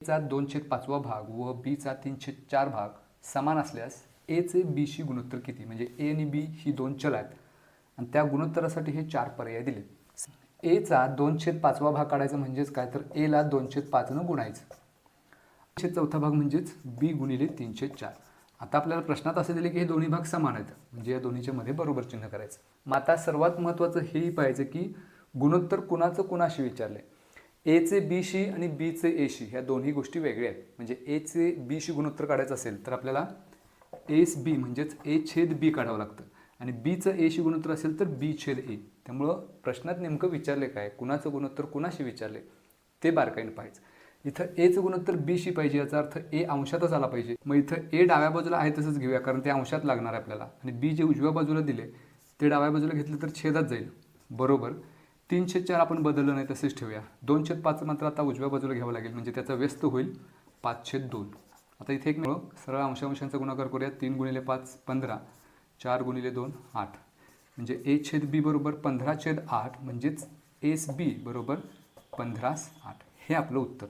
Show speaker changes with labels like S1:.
S1: चा दोन छेद पाचवा भाग व बीचा तीन छेद चार भाग समान असल्यास एचे बीशी गुणोत्तर किती? म्हणजे ए आणि बी ही दोन चल आहेत. आणि त्या गुणोत्तरासाठी हे चार पर्याय दिले एचा दोन छेद पाचवा भाग काढायचा म्हणजेच काय? तर एला दोन छेद पाचनं गुणायचं. छेद चौथा भाग म्हणजेच बी गुणिले तीन छेद चार आता आपल्याला प्रश्नात असे दिले की हे दोन्ही भाग समान आहेत. म्हणजे या दोन्हीच्या मध्ये बरोबर चिन्ह करायचं. मग आता सर्वात महत्त्वाचं हेही पाहायचं की गुणोत्तर कुणाचं कुणाशी विचारले एचे बीशी आणि बीचे एशी ह्या दोन्ही गोष्टी वेगळ्या आहेत. म्हणजे एचे बीशी गुणोत्तर काढायचं असेल तर आपल्याला एस बी म्हणजेच ए छेद बी काढावं लागतं. आणि बीचं एशी गुणोत्तर असेल तर बी छेद ए त्यामुळं प्रश्नात नेमकं विचारले काय कुणाचं गुणोत्तर कुणाशी विचारले ते बारकाईनं पाहायचं. इथं एचं गुणोत्तर बीशी पाहिजे याचा अर्थ ए अंशातच आला पाहिजे. मग इथं ए डाव्या बाजूला आहे तसंच घेऊया कारण ते अंशात लागणार आहे आपल्याला. आणि बी जे उजव्या बाजूला दिले ते डाव्या बाजूला घेतलं तर छेदात जाईल. बरोबर? तीनशे चार आपण बदललं नाही तसेच ठेवूया. दोन छेद पाच मात्र आता उजव्या बाजूला घ्यावं लागेल म्हणजे त्याचा व्यस्त होईल पाच छेद दोन. आता इथे एक मिळव सरळ अंशांशांचा गुणाकार करूया. तीन गुणिले पाच पंधरा. चार गुणिले दोन आठ. म्हणजे ए छेद बी बरोबर पंधरा छेद आठ म्हणजेच एस बी बरोबर पंधरास आठ. हे आपलं उत्तर.